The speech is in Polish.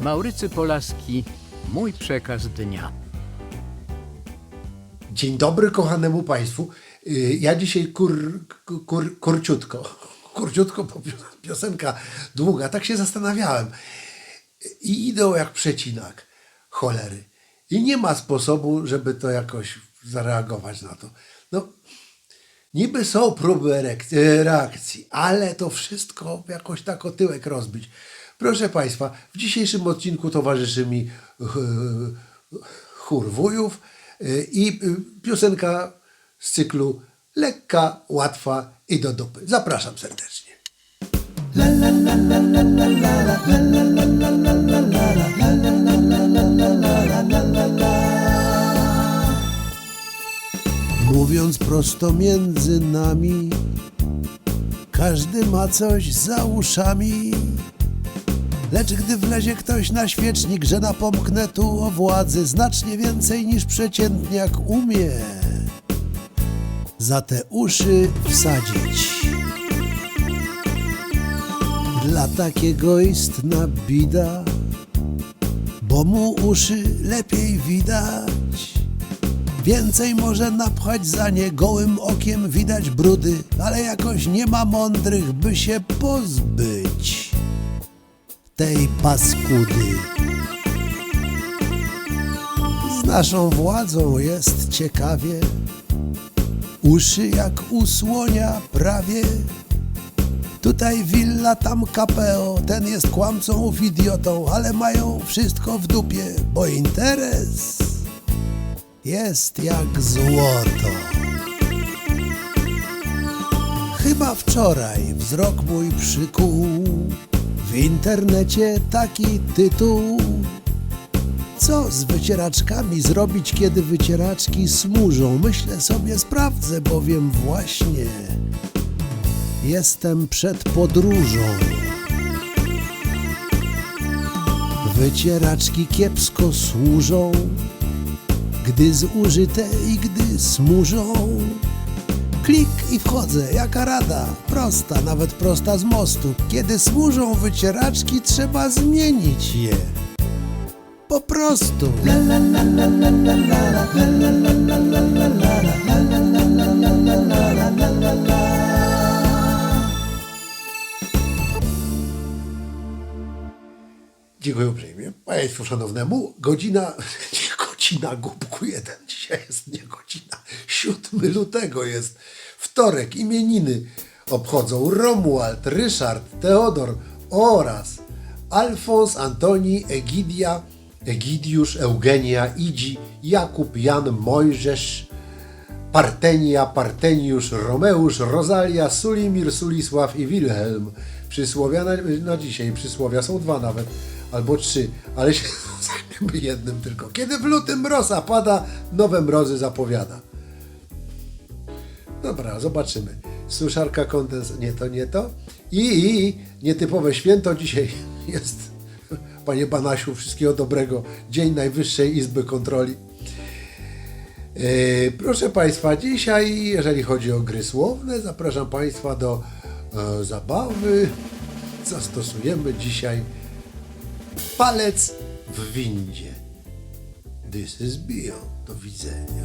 Maurycy Polaski, mój przekaz dnia. Dzień dobry kochanemu Państwu. Y, Ja dzisiaj kur, kur, kurciutko, kurciutko, bo pio- piosenka długa, tak się zastanawiałem. I idą jak przecinak, cholery. I nie ma sposobu, żeby to jakoś zareagować na to. No, niby są próby e, reakcji, ale to wszystko jakoś tak o tyłek rozbić. Proszę Państwa, w dzisiejszym odcinku towarzyszy mi e, chór wujów e, i e, piosenka z cyklu lekka, łatwa i do dupy. Zapraszam serdecznie. Mówiąc prosto między nami, każdy ma coś za uszami. Lecz gdy wlezie ktoś na świecznik, że napomknę tu o władzy znacznie więcej niż przeciętniak umie. Za te uszy wsadzić. Dla takiego istna bida, bo mu uszy lepiej widać. Więcej może napchać za nie, gołym okiem widać brudy, ale jakoś nie ma mądrych, by się pozbyć tej paskudy. Z naszą władzą jest ciekawie, uszy jak u słonia prawie. Tutaj willa, tam kapeo, ten jest kłamcą, ów idiotą, ale mają wszystko w dupie, bo interes jest jak złoto. Chyba wczoraj wzrok mój przykuł w internecie taki tytuł. Co z wycieraczkami zrobić, kiedy wycieraczki smużą? Myślę sobie, sprawdzę, bowiem właśnie jestem przed podróżą. Wycieraczki kiepsko służą, gdy zużyte i gdy smużą. Klik i wchodzę, jaka rada, prosta, nawet prosta z mostu. Kiedy służą wycieraczki, trzeba zmienić je. Po prostu. Dziękuję uprzejmie. Państwu szanownemu, godzina, nie godzina, głupku jeden, dzisiaj jest nie godzina, 7 lutego jest wtorek, imieniny obchodzą Romuald, Ryszard, Teodor oraz Alfons, Antoni, Egidia, Egidiusz, Eugenia, Idzi, Jakub, Jan, Mojżesz, Partenia, Parteniusz, Romeusz, Rozalia, Sulimir, Sulisław i Wilhelm. Przysłowia na, na dzisiaj, przysłowia są dwa nawet, albo trzy, ale się zajmiemy jednym tylko. Kiedy w lutym mroza pada, nowe mrozy zapowiada. Dobra, zobaczymy. Suszarka kondens... Nie to, nie to. I, i, i nietypowe święto dzisiaj jest. Panie Banasiu, wszystkiego dobrego. Dzień Najwyższej Izby Kontroli. E, Proszę Państwa, dzisiaj, jeżeli chodzi o gry słowne, zapraszam Państwa do e, zabawy. Zastosujemy dzisiaj palec w windzie. This is Bio. Do widzenia.